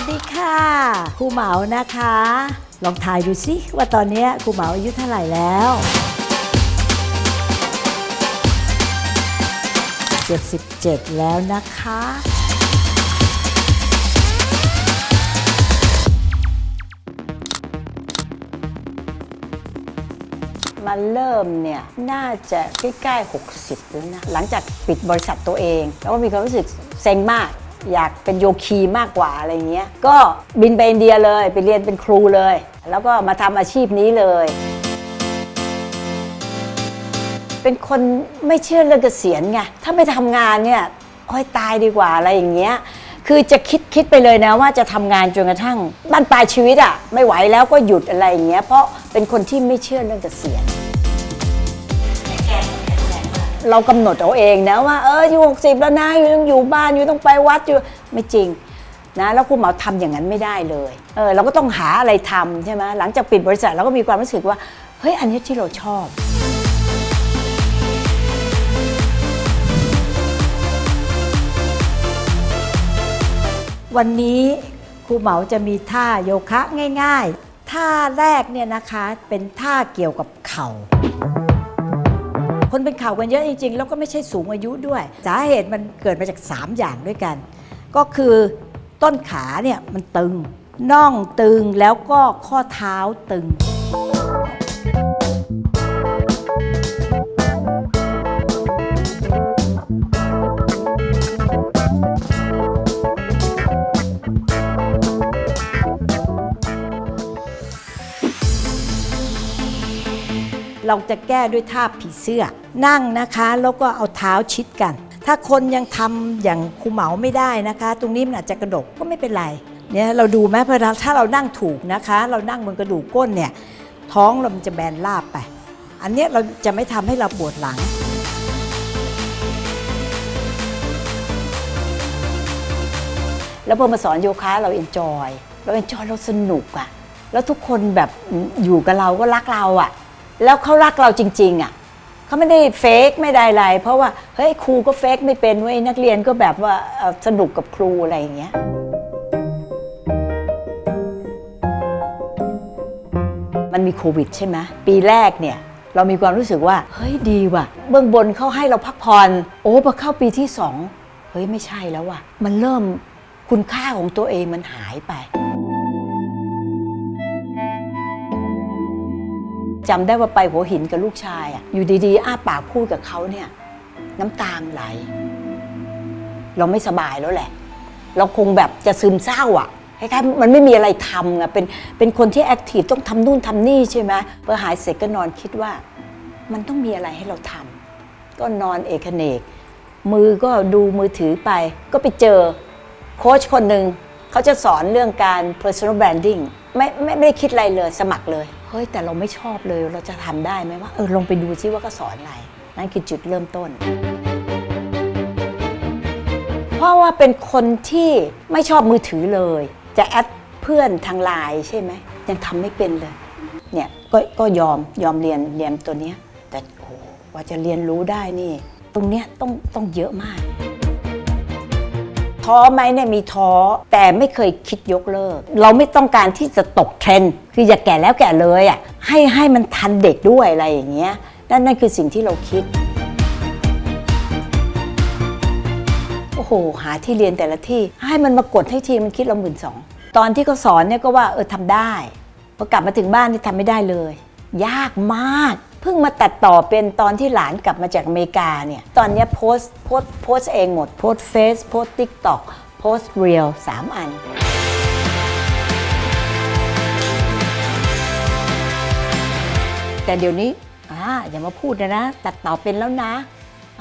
วัสดีค่ะครูเหมานะคะ ลองทายดูสิว่าตอนนี้ครูเหมาอายุเท่าไหร่แล้ว77 แล้วนะคะ มาเริ่มเนี่ย น่าจะใกล้ๆ 60 แล้วนะ หลังจากปิดบริษัทตัวเอง แล้วก็มีความรู้สึกเซ็งมาก อยากเป็นโยคีมากกว่าอะไรเงี้ย ก็บินไปอินเดียเลยไปเรียนเป็นครูเลย แล้วก็มาทำอาชีพนี้เลย เป็นคนไม่เชื่อเรื่องเกษียณไงถ้าไม่ทำงานเนี่ยโอ้ยตายดีกว่าอะไรอย่างเงี้ยคือจะคิดคิดไปเลยนะว่าจะทำงานจนกระทั่งบ้านปลายชีวิตอะไม่ไหวแล้วก็หยุดอะไรอย่างเงี้ยเพราะเป็นคนที่ไม่เชื่อเรื่องเกษียณ เรากำหนดเอาเองนะว่าเอออยู่หกสิบแล้วนะอยู่ต้องอยู่บ้านอยู่ต้องไปวัดอยู่ไม่จริงนะแล้วคุณหมอทำอย่างนั้นไม่ได้เลยเออเราก็ต้องหาอะไรทำใช่ไหมหลังจากปิดบริษัทเราก็มีความรู้สึกว่าเฮ้ยอันนี้ที่เราชอบวันนี้ครูเหมาจะมีท่าโยคะง่าย ๆ ท่าแรกเนี่ยนะคะเป็นท่าเกี่ยวกับเข่า คนเป็นข่าวกันเยอะจริง ๆ แล้วก็ไม่ใช่สูงอายุด้วย สาเหตุมันเกิดมาจาก 3 อย่างด้วยกัน ก็คือต้นขาเนี่ยมันตึงน่องตึงแล้วก็ข้อเท้าตึง เราจะแก้ด้วยท่าผีเสื้อ นั่งนะคะแล้วก็เอาเท้าชิดกัน ถ้าคนยังทำอย่างครูเหมาไม่ได้นะคะ ตรงนี้มันอาจจะกระดกก็ไม่เป็นไรเนี่ยเราดูไหมเพราะถ้าเรานั่งถูกนะคะ เรานั่งบนกระดูกก้นเนี่ยท้องเรามันจะแบนราบไป อันเนี้ยเราจะไม่ทำให้เราปวดหลังแล้วพอมาสอนโยคะเราเอนจอย เราเอนจอยเราสนุกอะแล้วทุกคนแบบอยู่กับเราก็รักเราอะ แล้วเขารักเราจริง ๆ อะเขาไม่ได้เฟกไม่ได้อะไรเพราะว่าเฮ้ยครูก็เฟกไม่เป็นเว้ยนักเรียนก็แบบว่าเอ่อสนุกกับครูอะไรอย่างเงี้ย มันมีโควิดใช่ไหมปีแรกเนี่ย เรามีความรู้สึกว่า เฮ้ยดีว่ะ เบื้องบนเขาให้เราพักผ่อนโอ้พอเข้าปีที่สองเฮ้ยไม่ใช่แล้วว่ะ มันเริ่มคุณค่าของตัวเองมันหายไป จำได้ว่าไปหัวหินกับลูกชายอะอยู่ดีๆ อ้าปากพูดกับเขาเนี่ย น้ำตาไหล เราไม่สบายแล้วแหละ เราคงแบบจะซึมเศร้าอะคล้ายๆมันไม่มีอะไรทำอะเป็นเป็นคนที่แอคทีฟต้องทำนู่นทำนี่ใช่ไหมพอหายเสร็จก็นอนคิดว่า มันต้องมีอะไรให้เราทำก็นอนเอกเนก มือก็ดูมือถือไป ก็ไปเจอโค้ชคนหนึ่งเขาจะสอนเรื่องการ personal branding ไม่ไม่ไม่ได้คิดอะไรเลยสมัครเลย เฮ้ยแต่เราไม่ชอบเลยเราจะทำได้ไหมว่าเออลองไปดูซิว่าก็สอนอะไรนั่นคือจุดเริ่มต้น เพราะว่าเป็นคนที่ไม่ชอบมือถือเลย จะแอดเพื่อนทางไลน์ใช่ไหมยังทำไม่เป็นเลยเนี่ยก็ก็ยอมยอมเรียนเรียนตัวเนี้ยแต่โอ้ว่าจะเรียนรู้ได้นี่ ตรงเนี้ยต้องต้องเยอะมาก ท้อไหมเนี่ยมีท้อแต่ไม่เคยคิดยกเลิก เราไม่ต้องการที่จะตกเทรนด์คืออย่าแก่แล้วแก่เลยอะให้ให้มันทันเด็กด้วยอะไรอย่างเงี้ยนั่นนั่นคือสิ่งที่เราคิดโอ้โหหาที่เรียนแต่ละที่ ให้มันมากดให้ทีมันคิดเราหมื่นสองตอนที่เขาสอนเนี่ยก็ว่าเออทำได้พอกลับมาถึงบ้านนี่ทำไม่ได้เลย ยากมาก เพิ่งมาตัดต่อเป็นตอนที่หลานกลับมาจากอเมริกาเนี่ย ตอนนี้โพสโพสโพสเองหมด โพสเฟซโพสต์ทิกต็อกโพสเรียลสามอัน แต่เดี๋ยวนี้อ่าอย่ามาพูดนะนะ ตัดต่อเป็นแล้วนะ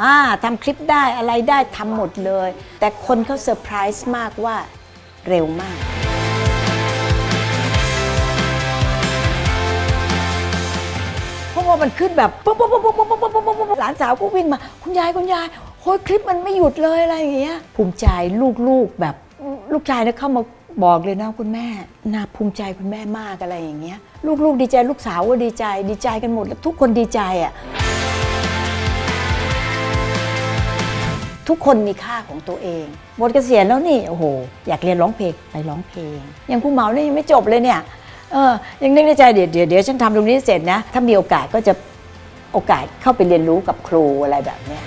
อ่าทำคลิปได้อะไรได้ทำหมดเลย แต่คนเขาเซอร์ไพรส์มากว่าเร็วมาก มันขึ้นแบบปุ๊บปุ๊บปุ๊บปุ๊บปุ๊บปุ๊บปุ๊บปุ๊บหลานสาวก็วิ่งมา คุณยายคุณยายโอ้ยคลิปมันไม่หยุดเลยอะไรอย่างเงี้ยภูมิใจลูกๆแบบลูกชายเนี่ยเข้ามาบอกเลยนะคุณแม่น่าภูมิใจคุณแม่มากอะไรอย่างเงี้ย ลูกๆ ดีใจลูกสาวก็ดีใจ ดีใจกันหมดแล้วทุกคนดีใจอะทุกคนมีค่าของตัวเองหมดเกษียณแล้วนี่โอ้โหอยากเรียนร้องเพลงไปร้องเพลงอย่างครูเหมาเนี่ยยังไม่จบเลยเนี่ย เออยังนึกในใจเดี๋ยวเดี๋ยวเดี๋ยวฉันทำตรงนี้เสร็จนะ ถ้ามีโอกาสก็จะโอกาสเข้าไปเรียนรู้กับครูอะไรแบบเนี้ย